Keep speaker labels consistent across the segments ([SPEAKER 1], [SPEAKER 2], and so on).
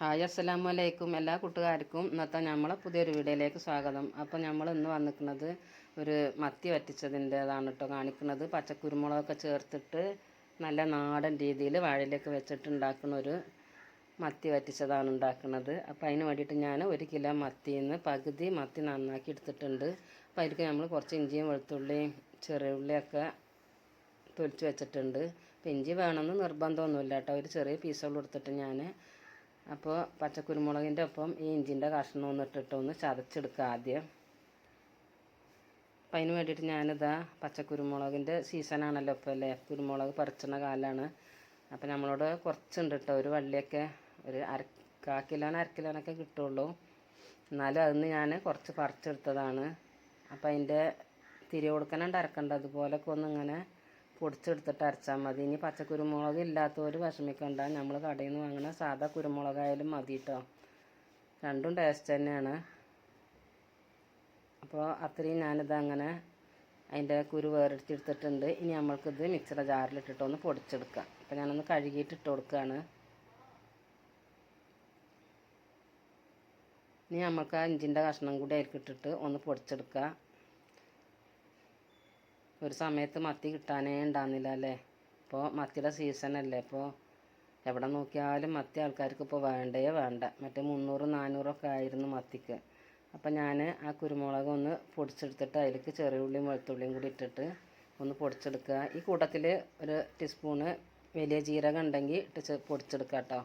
[SPEAKER 1] Hi അസ്സലാമു അലൈക്കും എല്ലാ കൂട്ടുകാർക്കും ഇന്നത്തെ നമ്മളെ പുതിയൊരു വീഡിയോയിലേക്ക് സ്വാഗതം. അപ്പോൾ നമ്മൾ ഇന്ന് വന്നിരിക്കുന്നത് ഒരു മത്തി വറ്റിച്ചതിന്റെതാണ് കേട്ടോ കാണിക്കുന്നത്. പച്ചക്കുരുമുളകൊക്കെ ചേർത്തിട്ട് നല്ല നാടൻ രീതിയിൽ വാഴയിലൊക്കെ വെച്ചിട്ട് ഉണ്ടാക്കുന്ന ഒരു മത്തി വറ്റിച്ചതാണ് ഉണ്ടാക്കുന്നത്. അപ്പോൾ അതിന് വേണ്ടിയിട്ട് ഞാൻ ഒരു കിലോ മത്തിയിൽ നിന്ന് പകുതി മത്തി നന്നാക്കി എടുത്തിട്ടുണ്ട്. അപ്പോൾ അതിലേക്ക് നമ്മൾ കുറച്ച് ഇഞ്ചിയും വെളുത്തുള്ളിയും ചെറിയ ഉള്ളിയൊക്കെ തൊലിച്ച് വെച്ചിട്ടുണ്ട്. ഇഞ്ചി വേണമെന്ന് നിർബന്ധമൊന്നുമില്ല കേട്ടോ ഒരു ചെറിയ പീസുകൾ എടുത്തിട്ട് ഞാൻ അപ്പോൾ പച്ചക്കുരുമുളകിന്റെ ഒപ്പം ഈ ഇഞ്ചിന്റെ കഷ്ണം ഒന്ന് ഇട്ടിട്ട് ഒന്ന് ചതച്ചെടുക്കുക ആദ്യം. അപ്പം അതിന് വേണ്ടിയിട്ട് ഞാനിതാ പച്ചക്കുരുമുളകിന്റെ സീസണാണല്ലോ ഇപ്പോൾ അല്ലേ? കുരുമുളക് പറിച്ചുന്ന കാലമാണ് അപ്പോൾ നമ്മളോട് കുറച്ചുണ്ട് കേട്ടോ ഒരു വള്ളിയൊക്കെ ഒരു അര കാ കിലോന് അര കിലോനൊക്കെ കിട്ടുള്ളൂ. എന്നാലും അതിന്ന് ഞാൻ കുറച്ച് പറിച്ചെടുത്തതാണ്. അപ്പോൾ അതിന്റെ തിരി കൊടുക്കാനുണ്ട് അരക്കണ്ട. അതുപോലൊക്കെ ഒന്ന് ഇങ്ങനെ പൊടിച്ചെടുത്തിട്ട് അരച്ചാൽ മതി. ഇനി പച്ചക്കുരുമുളക് ഇല്ലാത്തവർ വിഷമിക്കണ്ട. നമ്മൾ കടയിൽ നിന്ന് വാങ്ങുന്ന സാധാ കുരുമുളകായാലും മതി കേട്ടോ രണ്ടും ടേസ്റ്റ് തന്നെയാണ്. അപ്പോൾ അത്രയും ഞാനിത് അങ്ങനെ അതിന്റെ കുരു വേറെടുത്തെടുത്തിട്ടുണ്ട്. ഇനി നമ്മൾക്കിത് മിക്സിയുടെ ജാറിലിട്ടിട്ട് ഒന്ന് പൊടിച്ചെടുക്കാം. അപ്പോൾ ഞാനൊന്ന് കഴുകിയിട്ട് ഇട്ട് കൊടുക്കുകയാണ് ഇനി നമ്മൾക്ക് ആ ഇഞ്ചിന്റെ കഷ്ണം കൂടി അതിലേക്ക് ഇട്ടിട്ട് ഒന്ന് പൊടിച്ചെടുക്കുക ഒരു സമയത്ത് മത്തി കിട്ടാനേ ഉണ്ടാകുന്നില്ല അല്ലേ? ഇപ്പോൾ മത്തിയുടെ അല്ലേ? ഇപ്പോൾ എവിടെ നോക്കിയാലും മത്തി ആൾക്കാർക്ക് ഇപ്പോൾ വേണ്ടേ വേണ്ട. മറ്റേ മുന്നൂറ് നാനൂറൊക്കെ ആയിരുന്നു മത്തിക്ക്. അപ്പം ഞാൻ ആ കുരുമുളക് ഒന്ന് പൊടിച്ചെടുത്തിട്ട് അതിലേക്ക് ചെറിയ ഉള്ളിയും വെളുത്തുള്ളിയും കൂടി ഇട്ടിട്ട് ഒന്ന് പൊടിച്ചെടുക്കുക. ഈ കൂട്ടത്തിൽ ഒരു ടീസ്പൂണ് വലിയ ജീരകം ഉണ്ടെങ്കിൽ ഇട്ട് പൊടിച്ചെടുക്കുക കേട്ടോ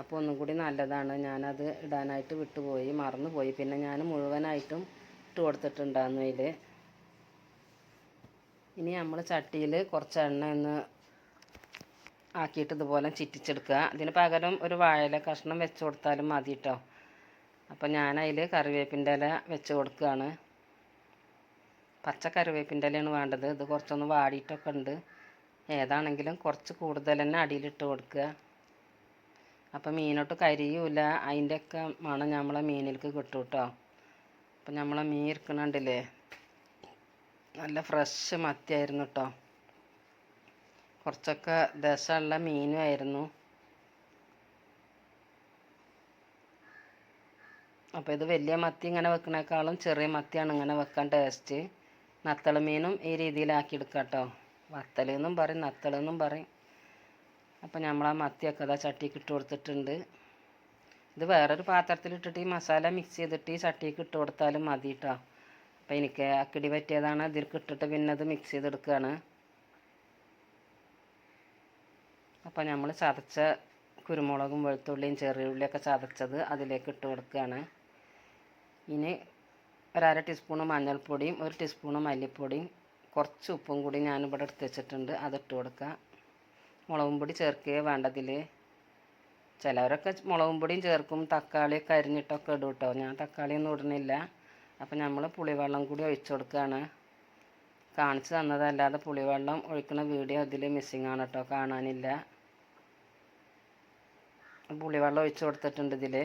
[SPEAKER 1] അപ്പോൾ ഒന്നും കൂടി നല്ലതാണ്. ഞാനത് ഇടാനായിട്ട് വിട്ടുപോയി മറന്നുപോയി. പിന്നെ ഞാൻ മുഴുവനായിട്ടും ഇട്ട് കൊടുത്തിട്ടുണ്ടായിരുന്നു അതിൽ ഇനി നമ്മൾ ചട്ടിയിൽ കുറച്ച് എണ്ണ ഒന്ന് ആക്കിയിട്ട് ഇതുപോലെ ചിറ്റിച്ചെടുക്കുക. അതിന് പകരം ഒരു വാഴയില കഷ്ണം വെച്ച് കൊടുത്താലും മതി കേട്ടോ അപ്പോൾ ഞാൻ അതിൽ കറിവേപ്പിന്റെ ഇല വെച്ച് കൊടുക്കുകയാണ്. പച്ച കറിവേപ്പിന്റെ ഇലയാണ് വേണ്ടത്. ഇത് കുറച്ചൊന്ന് വാടിയിട്ടൊക്കെ ഉണ്ട്. ഏതാണെങ്കിലും കുറച്ച് കൂടുതൽ തന്നെ അടിയിലിട്ട് കൊടുക്കുക. അപ്പോൾ മീനോട്ട് കരിയൂല. അതിന്റെയൊക്കെ മണം നമ്മളെ മീനിലേക്ക് കിട്ടും കേട്ടോ അപ്പോൾ നമ്മളെ മീൻ ഇരിക്കണുണ്ടല്ലേ നല്ല ഫ്രഷ് മത്തിയായിരുന്നു കേട്ടോ കുറച്ചൊക്കെ ദശമുള്ള മീനും ആയിരുന്നു. അപ്പോൾ ഇത് വലിയ മത്തി ഇങ്ങനെ വെക്കണേക്കാളും ചെറിയ മത്തിയാണ് ഇങ്ങനെ വെക്കാൻ ടേസ്റ്റ് നത്തള മീനും ഈ രീതിയിലാക്കി എടുക്കാം കേട്ടോ വത്തലെന്നും പറയും നത്തളെന്നും പറയും. അപ്പോൾ നമ്മൾ ആ മത്തിയൊക്കെ അതാ ചട്ടിക്ക് ഇട്ട് കൊടുത്തിട്ടുണ്ട്. ഇത് വേറൊരു പാത്രത്തിലിട്ടിട്ട് ഈ മസാല മിക്സ് ചെയ്തിട്ട് ഈ ചട്ടിക്ക് ഇട്ട് കൊടുത്താലും മതി കേട്ടോ അപ്പോൾ എനിക്ക് അക്കിടി പറ്റിയതാണ്. ഇതിലേക്ക് ഇട്ടിട്ട് പിന്നെ അത് മിക്സ് ചെയ്തെടുക്കുകയാണ് അപ്പോൾ നമ്മൾ ചതച്ച കുരുമുളകും വെളുത്തുള്ളിയും ചെറിയ ഉള്ളിയൊക്കെ ചതച്ചത് അതിലേക്ക് ഇട്ട് കൊടുക്കുകയാണ് ഇനി ഒരര ടീസ്പൂണ് മഞ്ഞൾപ്പൊടിയും ഒരു ടീസ്പൂണ് മല്ലിപ്പൊടിയും കുറച്ച് ഉപ്പും കൂടി ഞാനിവിടെ എടുത്ത് വെച്ചിട്ടുണ്ട്. അതിട്ട് കൊടുക്കുക മുളകും പൊടി ചേർക്കുകയേ വേണ്ടതിൽ ചിലവരൊക്കെ മുളകും പൊടിയും ചേർക്കും. തക്കാളിയൊക്കെ അരിഞ്ഞിട്ടൊക്കെ ഇടും കേട്ടോ ഞാൻ തക്കാളിയൊന്നും ഇടുന്നില്ല. അപ്പം നമ്മൾ പുളിവെള്ളം കൂടി ഒഴിച്ചു കൊടുക്കുകയാണ് കാണിച്ചു തന്നതല്ലാതെ പുളിവെള്ളം ഒഴിക്കുന്ന വീഡിയോ ഇതിൽ മിസ്സിങ് ആണ് കേട്ടോ കാണാനില്ല. പുളിവെള്ളം ഒഴിച്ചു കൊടുത്തിട്ടുണ്ട് ഇതിൽ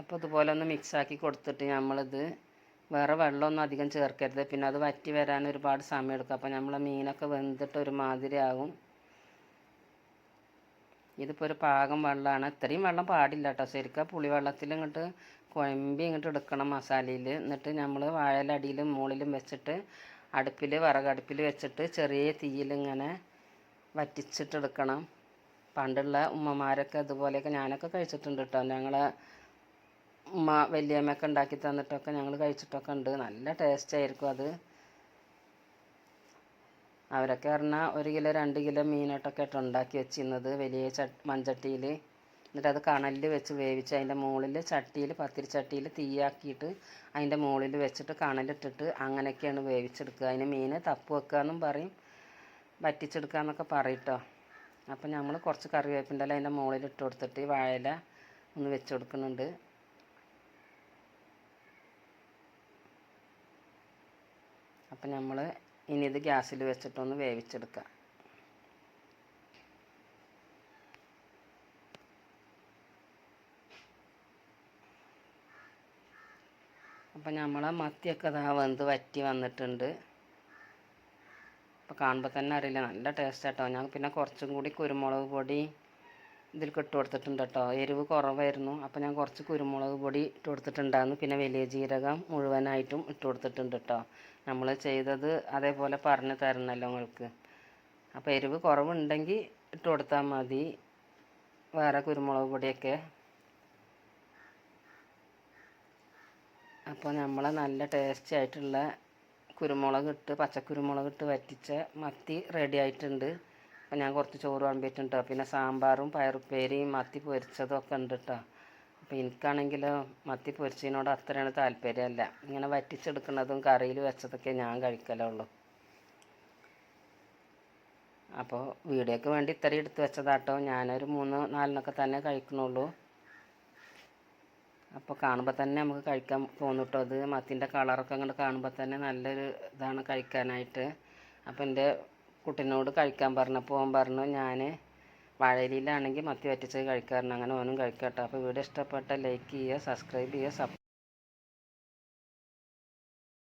[SPEAKER 1] അപ്പോൾ ഇതുപോലെ ഒന്ന് മിക്സാക്കി കൊടുത്തിട്ട് നമ്മളിത് വേറെ വെള്ളമൊന്നും അധികം ചേർക്കരുത്. പിന്നെ അത് വറ്റി വരാൻ ഒരുപാട് സമയം എടുക്കും. അപ്പോൾ നമ്മൾ മീനൊക്കെ വെന്തിട്ട് ഒരു ആകും ഇതിപ്പോൾ ഒരു പാകം വെള്ളമാണ് ഇത്രയും വെള്ളം പാടില്ല കേട്ടോ ശരിക്കും പുളിവെള്ളത്തിൽ ഇങ്ങോട്ട് കുഴമ്പി ഇങ്ങോട്ട് എടുക്കണം മസാലയിൽ എന്നിട്ട് നമ്മൾ വാഴലടിയിലും മുകളിലും വെച്ചിട്ട് അടുപ്പിൽ വിറകടുപ്പിൽ വെച്ചിട്ട് ചെറിയ തീയിൽ ഇങ്ങനെ വറ്റിച്ചിട്ടെടുക്കണം പണ്ടുള്ള ഉമ്മമാരൊക്കെ അതുപോലെയൊക്കെ ഞാനൊക്കെ കഴിച്ചിട്ടുണ്ട് കേട്ടോ ഞങ്ങളെ ഉമ്മ വലിയമ്മയൊക്കെ ഉണ്ടാക്കി തന്നിട്ടൊക്കെ ഞങ്ങൾ കഴിച്ചിട്ടൊക്കെ ഉണ്ട്. നല്ല ടേസ്റ്റ് ആയിരിക്കും അത്. അവരൊക്കെ പറഞ്ഞാൽ ഒരു കിലോ രണ്ട് കിലോ മീനോട്ടൊക്കെ ഇട്ട് ഉണ്ടാക്കി വെച്ചിരുന്നത് വലിയ ച മൺചട്ടിയിൽ എന്നിട്ട് അത് കണലിൽ വെച്ച് വേവിച്ച് അതിന്റെ മുകളിൽ ചട്ടിയിൽ പത്തിരി ചട്ടിയിൽ തീയാക്കിയിട്ട് അതിന്റെ മുകളിൽ വെച്ചിട്ട് കണലിട്ടിട്ട് അങ്ങനെയൊക്കെയാണ് വേവിച്ചെടുക്കുക. അതിന് മീൻ തപ്പ് വെക്കുക എന്നും പറയും വറ്റിച്ചെടുക്കുക എന്നൊക്കെ പറയും കേട്ടോ അപ്പം നമ്മൾ കുറച്ച് കറിവേപ്പിന്റെ ഇല അതിന്റെ മുകളിൽ ഇട്ട് കൊടുത്തിട്ട് വാഴയില ഒന്ന് വെച്ച് കൊടുക്കുന്നുണ്ട്. അപ്പം നമ്മൾ ഇനി ഇത് ഗ്യാസിൽ വെച്ചിട്ടൊന്ന് വേവിച്ചെടുക്കുക അപ്പം നമ്മളെ മത്തിയൊക്കെ ഇതാ വെന്ത് വറ്റി വന്നിട്ടുണ്ട്. അപ്പം കാണുമ്പോൾ തന്നെ അറിയില്ല നല്ല ടേസ്റ്റ് കേട്ടോ ഞാൻ പിന്നെ കുറച്ചും കൂടി കുരുമുളക് പൊടി ഇതിൽ ഇട്ട് കൊടുത്തിട്ടുണ്ട് കേട്ടോ. എരിവ് കുറവായിരുന്നു അപ്പോൾ ഞാൻ കുറച്ച് കുരുമുളക് പൊടി ഇട്ട് കൊടുത്തിട്ടുണ്ടായിരുന്നു. പിന്നെ വലിയ ജീരകം മുഴുവനായിട്ടും ഇട്ട് കൊടുത്തിട്ടുണ്ട് കേട്ടോ. നമ്മൾ ചെയ്തത് അതേപോലെ പറഞ്ഞു തരണമല്ലോ നിങ്ങൾക്ക്. അപ്പോൾ എരിവ് കുറവുണ്ടെങ്കിൽ ഇട്ട് കൊടുത്താൽ മതി. വേറെ കുരുമുളക് പൊടിയൊക്കെ. അപ്പോൾ നമ്മൾ നല്ല ടേസ്റ്റി ആയിട്ടുള്ള കുരുമുളക് ഇട്ട് പച്ചക്കുരുമുളക് ഇട്ട് വറ്റിച്ച മത്തി റെഡി ആയിട്ടുണ്ട്. അപ്പോൾ ഞാൻ കുറച്ച് ചോറ് വിളമ്പിയിട്ടുണ്ട് പിന്നെ സാമ്പാറും പയറുപ്പേരിയും മത്തി പൊരിച്ചതും ഒക്കെ ഉണ്ട് കേട്ടോ അപ്പോൾ എനിക്കാണെങ്കിലോ മത്തി പൊരിച്ചതിനോട് അത്രയാണ് താല്പര്യമല്ല. ഇങ്ങനെ വറ്റിച്ചെടുക്കുന്നതും കറിയിൽ വെച്ചതൊക്കെ ഞാൻ കഴിക്കലുള്ളൂ അപ്പോൾ വീഡിയോക്ക് വേണ്ടി ഇത്രയും എടുത്ത് വെച്ചതാട്ടോ. ഞാനൊരു മൂന്ന് നാലിനൊക്കെ തന്നെ കഴിക്കണുള്ളൂ. അപ്പോൾ കാണുമ്പോൾ തന്നെ നമുക്ക് കഴിക്കാൻ തോന്നിട്ടോ. അത് മത്തിന്റെ കളറൊക്കെ അങ്ങോട്ട് കാണുമ്പോൾ തന്നെ നല്ലൊരു ഇതാണ് കഴിക്കാനായിട്ട്. അപ്പോൾ എന്റെ കുട്ടീനോട് കഴിക്കാൻ പറഞ്ഞപ്പോൾ പറഞ്ഞു ഞാൻ വാഴയിലാണെങ്കിൽ മത്തി വറ്റിച്ചത് കഴിക്കാറുണ്ട്. അങ്ങനെ ഓനും കഴിക്കട്ടോ. അപ്പോൾ വീഡിയോ ഇഷ്ടപ്പെട്ട ലൈക്ക് ചെയ്യുക സബ്സ്ക്രൈബ് ചെയ്യുക സപ്പ്